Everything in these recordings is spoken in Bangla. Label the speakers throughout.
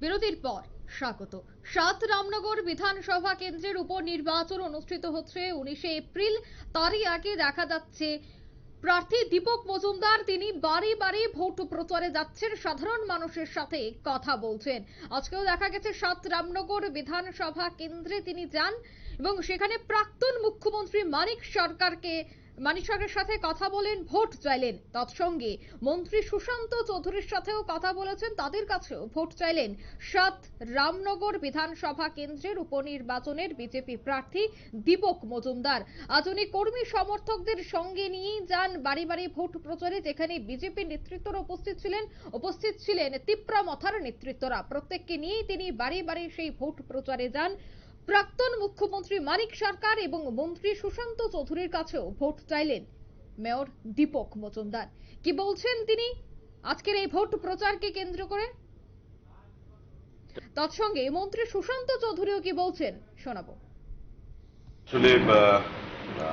Speaker 1: বিরতির পর স্বাগত। সাত রামনগর বিধানসভা কেন্দ্রের উপর নির্বাচন অনুষ্ঠিত হচ্ছে উনিশে এপ্রিল। তারই আগে দেখা যাচ্ছে, প্রার্থী দীপক মজুমদার, তিনি বাড়ি বাড়ি ভোট প্রচারে যাচ্ছেন, সাধারণ মানুষের সাথে কথা বলছেন। আজকেও দেখা গেছে, সাত রামনগর বিধানসভা কেন্দ্রে তিনি যান এবং সেখানে প্রাক্তন মুখ্যমন্ত্রী মানিক সরকারকে মানিক সাথে কথা বলেন, ভোট চাইলেন তৎসঙ্গে। মন্ত্রী সুশান্ত চৌধুরীর সাথেও কথা বলেছেন, তাদের কাছেও ভোট চাইলেন সাত রামনগর বিধানসভা কেন্দ্রের উপনির্বাচনের বিজেপি প্রার্থী দীপক মজুমদার। আজ উনি কর্মী সমর্থকদের সঙ্গে নিয়েই যান বাড়ি বাড়ি ভোট প্রচারে, যেখানে বিজেপি নেতৃত্বরা উপস্থিত ছিলেন। উপস্থিত ছিলেন তিপ্রা মথার নেতৃত্বরা। প্রত্যেককে নিয়েই তিনি বাড়ি বাড়ি সেই ভোট প্রচারে যান। প্রাক্তন মুখ্যমন্ত্রী মানিক সরকার এবং মন্ত্রী সুশান্ত চৌধুরীর কাছেও ভোট চাইলেন মেয়র দীপক মজুমদার। কি বলছেন তিনি? আজকের এই ভোট প্রচারকে কেন্দ্র করে? তৎসঙ্গে মন্ত্রী সুশান্ত চৌধুরীও কি বলছেন শোনাবো।
Speaker 2: আসলে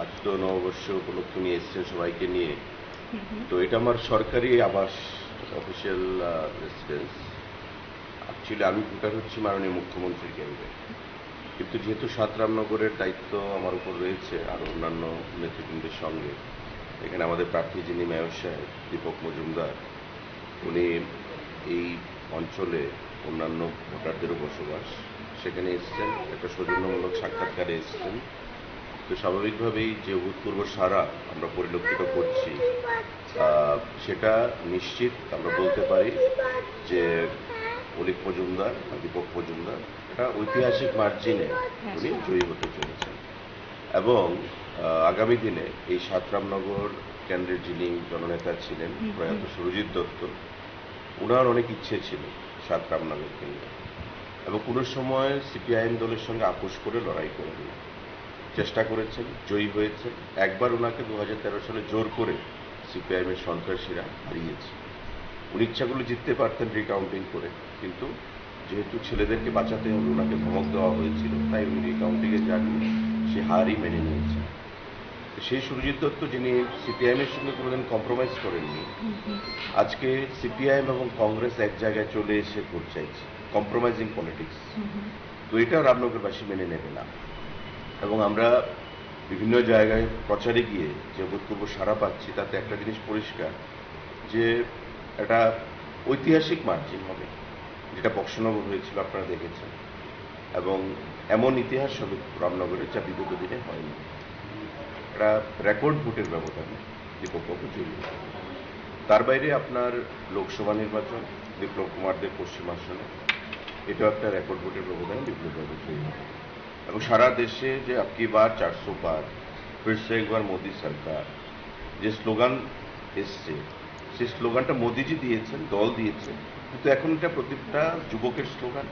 Speaker 2: আজ তো নববর্ষ উপলক্ষে নিয়ে এসছেন সবাইকে নিয়ে। তো এটা আমার সরকারি আবাস অফিসিয়াল রেসিডেন্স অ্যাকচুয়ালি আমি ভোটার হচ্ছি মাননীয় মুখ্যমন্ত্রীর কেন্দ্রে কিন্তু যেহেতু সাতরামনগরের দায়িত্ব আমার উপর রয়েছে আর অন্যান্য নেতৃবৃন্দের সঙ্গে, এখানে আমাদের প্রার্থী যিনি মেয়র সাহেব, দীপক মজুমদার, উনি এই অঞ্চলে অন্যান্য ভোটারদেরও বসবাস, সেখানে এসছেন, একটা সৌজন্যমূলক সাক্ষাৎকারে এসছেন। তো স্বাভাবিকভাবেই যে অভূতপূর্ব সারা আমরা পরিলক্ষিত করছি সেটা নিশ্চিত আমরা বলতে পারি যে অলিক মজুমদার বা দীপক মজুমদার এটা ঐতিহাসিক মার্জিনে উনি জয়ী হতে চলেছেন। এবং আগামী দিনে এই সাতরামনগর কেন্দ্রের যিনি জননেতা ছিলেন প্রয়াত সুরজিৎ দত্ত ওনার অনেক ইচ্ছে ছিল সাতরামনগর কেন্দ্রে। এবং কোনো সময় সিপিআইএম দলের সঙ্গে আপোষ করে লড়াই করেন চেষ্টা করেছেন জয়ী হয়েছেন। একবার ওনাকে দু হাজার তেরো সালে জোর করে সিপিআইএমের সন্ত্রাসীরা হারিয়েছে। উনি ইচ্ছাগুলো জিততে পারতেন রিকাউন্টিং করে। কিন্তু যেহেতু ছেলেদেরকে বাঁচাতে হবে, ওনাকে ধমক দেওয়া হয়েছিল, তাই উনি রিকাউন্টিংয়ে যাননি, সে হারই মেনে নিয়েছে। সেই সুরজিৎ দত্ত, যিনি সিপিআইএমের সঙ্গে কোনোদিন কম্প্রোমাইজ করেননি, আজকে সিপিআইএম এবং কংগ্রেস এক জায়গায় চলে এসে ভোট চাইছে কম্প্রোমাইজিং পলিটিক্স তো এটা রামনগরবাসী মেনে নেবে না। এবং আমরা বিভিন্ন জায়গায় প্রচারে গিয়ে যে অভূতপূর্ব সারা পাচ্ছি, তাতে একটা জিনিস পরিষ্কার, যে একটা ঐতিহাসিক মার্জিন হবে, যেটা বক্সনগর হয়েছিল, আপনারা দেখেছেন। এবং এমন ইতিহাস হবে, রামনগরের যা বিগত দিনে হয়নি। একটা রেকর্ড ভোটের ব্যবধানে দীপকবাবু জয়ী তার বাইরে আপনার লোকসভা নির্বাচন, বিপ্লব কুমারদের পশ্চিম আসনে, এটাও একটা রেকর্ড ভোটের ব্যবধানে বিপ্লববাবু জয়ী হবে। এবং সারা দেশে যে আপকি বার, চারশো বার ফির সে একবার মোদী সরকার, যে স্লোগান এসছে সেই স্লোগানটা মোদিজি দিয়েছেন, দল দিয়েছেন। কিন্তু এখন এটা প্রতিটা যুবকের স্লোগান,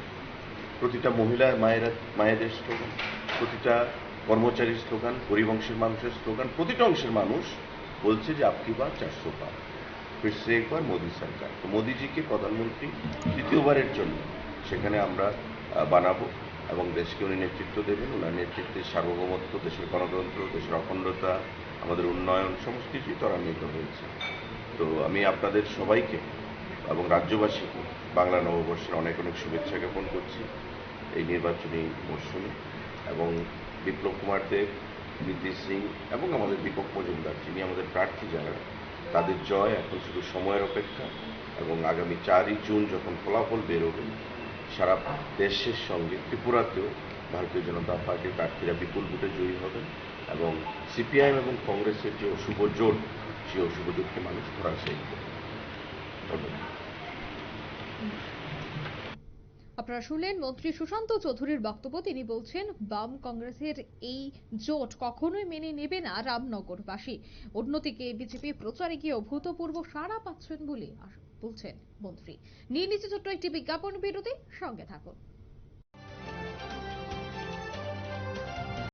Speaker 2: প্রতিটা মহিলা মায়েরা, মায়েদের স্লোগান, প্রতিটা কর্মচারীর স্লোগান, গরিব অংশের মানুষের স্লোগান, প্রতিটা অংশের মানুষ বলছে যে আপকি বার চারশো পার। সে একবার মোদী সরকার। তো মোদিজিকে প্রধানমন্ত্রী তৃতীয়বারের জন্য সেখানে আমরা বানাবো এবং দেশকে উনি নেতৃত্ব দেবেন। ওনার নেতৃত্বে সার্বভৌমত্ব, দেশের গণতন্ত্র, দেশের অখণ্ডতা, আমাদের উন্নয়ন, সমস্ত কিছুই ত্বরান্বিত হয়েছে। তো আমি আপনাদের সবাইকে এবং রাজ্যবাসীকে বাংলা নববর্ষের অনেক অনেক শুভেচ্ছা জ্ঞাপন করছি এই নির্বাচনী মরশুমে। এবং বিপ্লব কুমার দেব নীতি সিং এবং আমাদের দীপক মজুমদার, যিনি আমাদের প্রার্থী যারা, তাদের জয় এখন শুধু সময়ের অপেক্ষা এবং আগামী চারই জুন যখন ফলাফল বেরোবে সারা দেশের সঙ্গে ত্রিপুরাতেও ভারতীয় জনতা পার্টির প্রার্থীরা বিপুল ভোটে জয়ী হবেন এবং সিপিআইএম এবং কংগ্রেসের যে অশুভ জোট সেই জোটকে মানুষ ধরাশায়ী করবে ধন্যবাদ।
Speaker 1: আপনারা শুনলেন মন্ত্রী সুশান্ত চৌধুরীর বক্তব্য। তিনি বলছেন, বাম কংগ্রেসের এই জোট কখনোই মেনে নেবে না রামনগরবাসী। অন্যদিকে বিজেপি প্রচারে গিয়ে অভূতপূর্ব সাড়া পাচ্ছেন বলে বলছেন মন্ত্রী। নিয়ে নিচে ছোট্ট একটি বিজ্ঞাপন বিরতি। সঙ্গে থাকুন।